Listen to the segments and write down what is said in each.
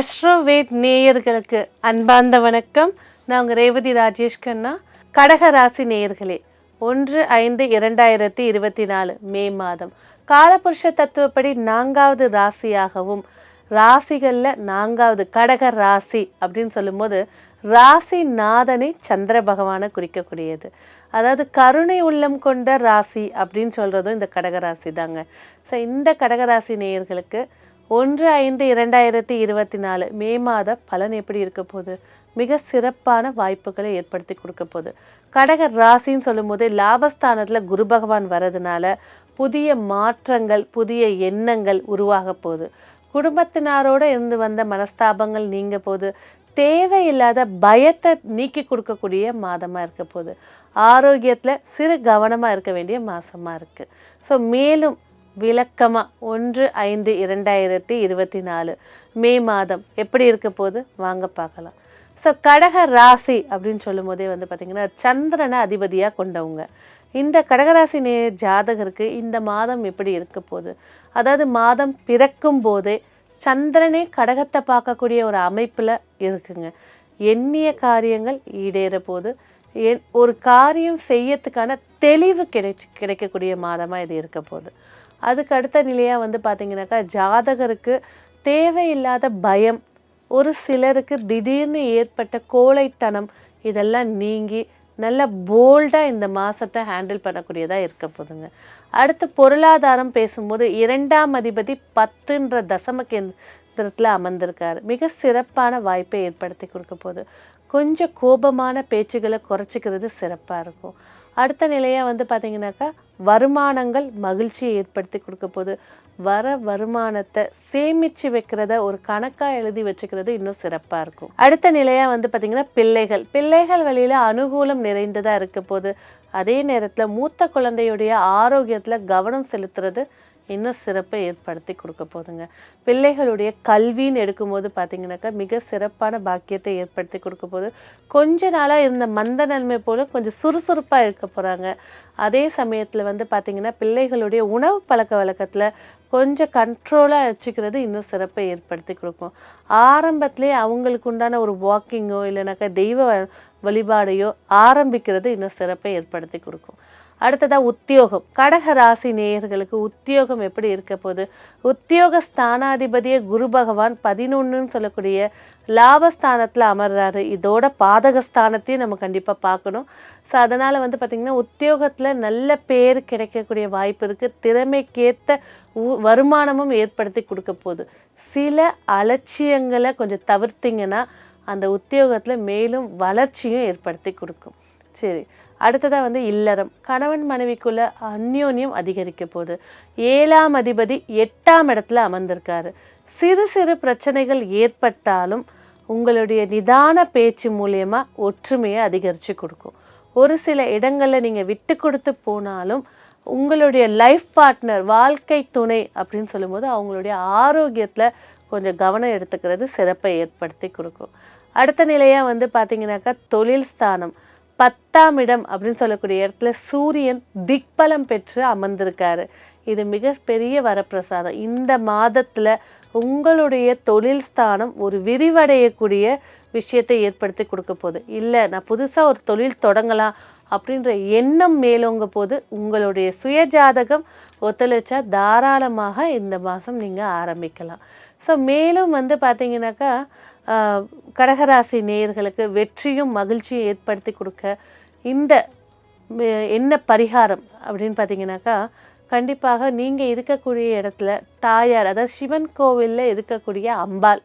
அஸ்ட்ரோவேட் நேயர்களுக்கு அன்பார்ந்த வணக்கம். நான் உங்கள் ரேவதி ராஜேஷ் கண்ணா. கடக ராசி நேயர்களே ஒன்று ஐந்து இரண்டாயிரத்தி இருபத்தி நாலு மே மாதம். காலபுருஷ தத்துவப்படி நான்காவது ராசியாகவும் ராசிகளில் நான்காவது கடக ராசி அப்படின்னு சொல்லும்போது ராசி நாதனை சந்திர பகவானை குறிக்கக்கூடியது. அதாவது கருணை உள்ளம் கொண்ட ராசி அப்படின்னு சொல்கிறதும் இந்த கடகராசி தாங்க ஸோ இந்த கடகராசி நேயர்களுக்கு ஒன்று ஐந்து இரண்டாயிரத்தி இருபத்தி நாலு மே மாத பலன் எப்படி இருக்க போகுது? மிக சிறப்பான வாய்ப்புகளை ஏற்படுத்தி கொடுக்க போகுது. கடக ராசின்னு சொல்லும்போது லாபஸ்தானத்தில் குரு பகவான் வர்றதுனால புதிய மாற்றங்கள் புதிய எண்ணங்கள் உருவாக போகுது. குடும்பத்தினாரோடு இருந்து வந்த மனஸ்தாபங்கள் நீங்க போது தேவையில்லாத பயத்தை நீக்கி கொடுக்கக்கூடிய மாதமாக இருக்க போகுது. ஆரோக்கியத்தில் சிறு கவனமாக இருக்க வேண்டிய மாதமாக இருக்குது ஸோ மேலும் விளக்கமாக ஒன்று ஐந்து இரண்டாயிரத்தி இருபத்தி நாலு மே மாதம். எப்படி இருக்க போது வாங்க பார்க்கலாம். ஸோ கடக ராசி அப்படின்னு சொல்லும் போதே வந்து பார்த்திங்கன்னா சந்திரனை அதிபதியாக கொண்டவங்க. இந்த கடகராசி நே ஜாதகருக்கு இந்த மாதம் எப்படி இருக்க போகுது? அதாவது மாதம் பிறக்கும் போதே சந்திரனே கடகத்தை பார்க்கக்கூடிய ஒரு அமைப்பில் இருக்குங்க. எண்ணிய காரியங்கள் ஈடேற போது என் ஒரு காரியம் செய்யறதுக்கான தெளிவு கிடை கிடைக்கக்கூடிய மாதமாக இது இருக்க போகுது. அதுக்கு அடுத்த நிலையாக வந்து பார்த்திங்கனாக்கா ஜாதகருக்கு தேவையில்லாத பயம் ஒரு சிலருக்கு திடீர்னு ஏற்பட்ட கோழைத்தனம் இதெல்லாம் நீங்கி நல்ல போல்டாக இந்த மாதத்தை ஹேண்டில் பண்ணக்கூடியதாக இருக்க போதுங்க. அடுத்து பொருளாதாரம் பேசும்போது இரண்டாம் அதிபதி பத்துன்ற தசம கேந்திரத்தில் அமர்ந்திருக்காரு. மிக சிறப்பான வாய்ப்பை ஏற்படுத்தி கொடுக்க போகுது. கொஞ்சம் கோபமான பேச்சுகளை குறைச்சிக்கிறது சிறப்பாக இருக்கும். அடுத்த நிலையாக வந்து பார்த்திங்கனாக்கா வருமானங்கள் மகிழ்ச்சியை ஏற்படுத்தி கொடுக்க போகுது. வர வருமானத்தை சேமித்து வைக்கிறத ஒரு கணக்காக எழுதி வச்சுக்கிறது இன்னும் சிறப்பாக இருக்கும். அடுத்த நிலையாக வந்து பார்த்திங்கன்னா பிள்ளைகள். பிள்ளைகள் வழியில் அனுகூலம் நிறைந்ததாக இருக்க போது அதே நேரத்தில் மூத்த குழந்தையுடைய ஆரோக்கியத்தில் கவனம் செலுத்துறது இன்னும் சிறப்பை ஏற்படுத்தி கொடுக்க போதுங்க பிள்ளைகளுடைய கல்வின்னு எடுக்கும்போது பார்த்தீங்கன்னாக்கா மிக சிறப்பான பாக்கியத்தை ஏற்படுத்தி கொடுக்க போது கொஞ்ச நாளாக இருந்த மந்த நன்மை போல கொஞ்சம் சுறுசுறுப்பாக இருக்க போகிறாங்க அதே சமயத்தில் வந்து பார்த்திங்கன்னா பிள்ளைகளுடைய உணவு பழக்க வழக்கத்தில் கொஞ்சம் கண்ட்ரோலாக வச்சுக்கிறது இன்னும் சிறப்பை ஏற்படுத்தி கொடுக்கும். ஆரம்பத்திலே அவங்களுக்கு உண்டான ஒரு வாக்கிங்கோ இல்லைனாக்கா தெய்வ வழிபாடையோ ஆரம்பிக்கிறது இன்னும் சிறப்பை ஏற்படுத்தி கொடுக்கும். அடுத்ததாக உத்தியோகம். கடக ராசி நேயர்களுக்கு உத்தியோகம் எப்படி இருக்க போகுது? உத்தியோக ஸ்தானாதிபதியை குரு பகவான் பதினொன்றுன்னு சொல்லக்கூடிய லாபஸ்தானத்தில் அமர்றாரு. இதோட பாதகஸ்தானத்தையும் நம்ம கண்டிப்பாக பார்க்கணும். ஸோ அதனால் வந்து பார்த்திங்கன்னா உத்தியோகத்தில் நல்ல பேர் கிடைக்கக்கூடிய வாய்ப்பு இருக்குது திறமைக்கேற்ற வருமானமும் ஏற்படுத்தி கொடுக்க போகுது. சில அலட்சியங்களை கொஞ்சம் தவிர்த்திங்கன்னா அந்த உத்தியோகத்தில் மேலும் வளர்ச்சியும் ஏற்படுத்தி கொடுக்கும். சரி. அடுத்ததாக வந்து இல்லறம். கணவன் மனைவிக்குள்ள அந்யோன்யம் அதிகரிக்க போகுது. ஏழாம் அதிபதி எட்டாம் இடத்துல அமர்ந்திருக்காரு. சிறு சிறு பிரச்சனைகள் ஏற்பட்டாலும் உங்களுடைய நிதான பேச்சு மூலயமா ஒற்றுமையை அதிகரித்து கொடுக்கும். ஒரு சில இடங்களில் நீங்கள் விட்டு கொடுத்து போனாலும் உங்களுடைய லைஃப் பார்ட்னர் வாழ்க்கை துணை அப்படின்னு சொல்லும்போது அவங்களுடைய ஆரோக்கியத்தில் கொஞ்சம் கவனம் எடுத்துக்கிறது சிறப்பை ஏற்படுத்தி கொடுக்கும். அடுத்த நிலையாக வந்து பார்த்தீங்கன்னாக்கா தொழில் ஸ்தானம். பத்தாம் இடம் அப்படின்னு சொல்லக்கூடிய இடத்துல சூரியன் திக்பலம் பெற்று அமர்ந்திருக்காரு. இது மிக பெரிய வரப்பிரசாதம். இந்த மாதத்தில் உங்களுடைய தொழில் ஸ்தானம் ஒரு விரிவடையக்கூடிய விஷயத்தை ஏற்படுத்தி கொடுக்க போகுது. இல்லை நான் புதுசாக ஒரு தொழில் தொடங்கலாம் அப்படின்ற எண்ணம் மேலோங்க போது உங்களுடைய சுயஜாதகம் ஒத்துழைச்சா தாராளமாக இந்த மாதம் நீங்கள் ஆரம்பிக்கலாம். ஸோ மேலும் வந்து பார்த்தீங்கன்னாக்கா கடகராசி நேயர்களுக்கு வெற்றியும் மகிழ்ச்சியும் ஏற்படுத்தி கொடுக்க இந்த என்ன பரிகாரம் அப்படின்னு பார்த்தீங்கன்னாக்கா கண்டிப்பாக நீங்கள் இருக்கக்கூடிய இடத்துல தாயார் அதாவது சிவன் கோவிலில் இருக்கக்கூடிய அம்பாள்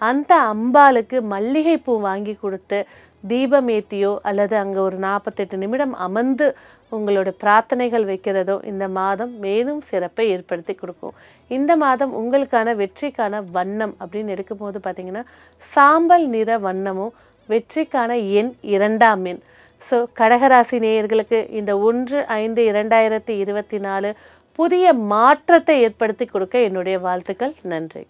அந்த அம்பாளுக்கு மல்லிகைப்பூ வாங்கி கொடுத்து தீபமேத்தியோ அல்லது அங்கே ஒரு நாற்பத்தெட்டு நிமிடம் அமர்ந்து உங்களோட பிரார்த்தனைகள் வைக்கிறதோ இந்த மாதம் மேலும் சிறப்பை ஏற்படுத்தி கொடுக்கும். இந்த மாதம் உங்களுக்கான வெற்றிக்கான வண்ணம் அப்படின்னு எடுக்கும்போது பார்த்தீங்கன்னா சாம்பல் நிற வண்ணமும் வெற்றிக்கான எண் இரண்டாம் எண். ஸோ கடகராசி நேயர்களுக்கு இந்த ஒன்று ஐந்து இரண்டாயிரத்தி இருபத்தி நாலு புதிய மாற்றத்தை ஏற்படுத்தி கொடுக்க என்னுடைய வாழ்த்துக்கள். நன்றி.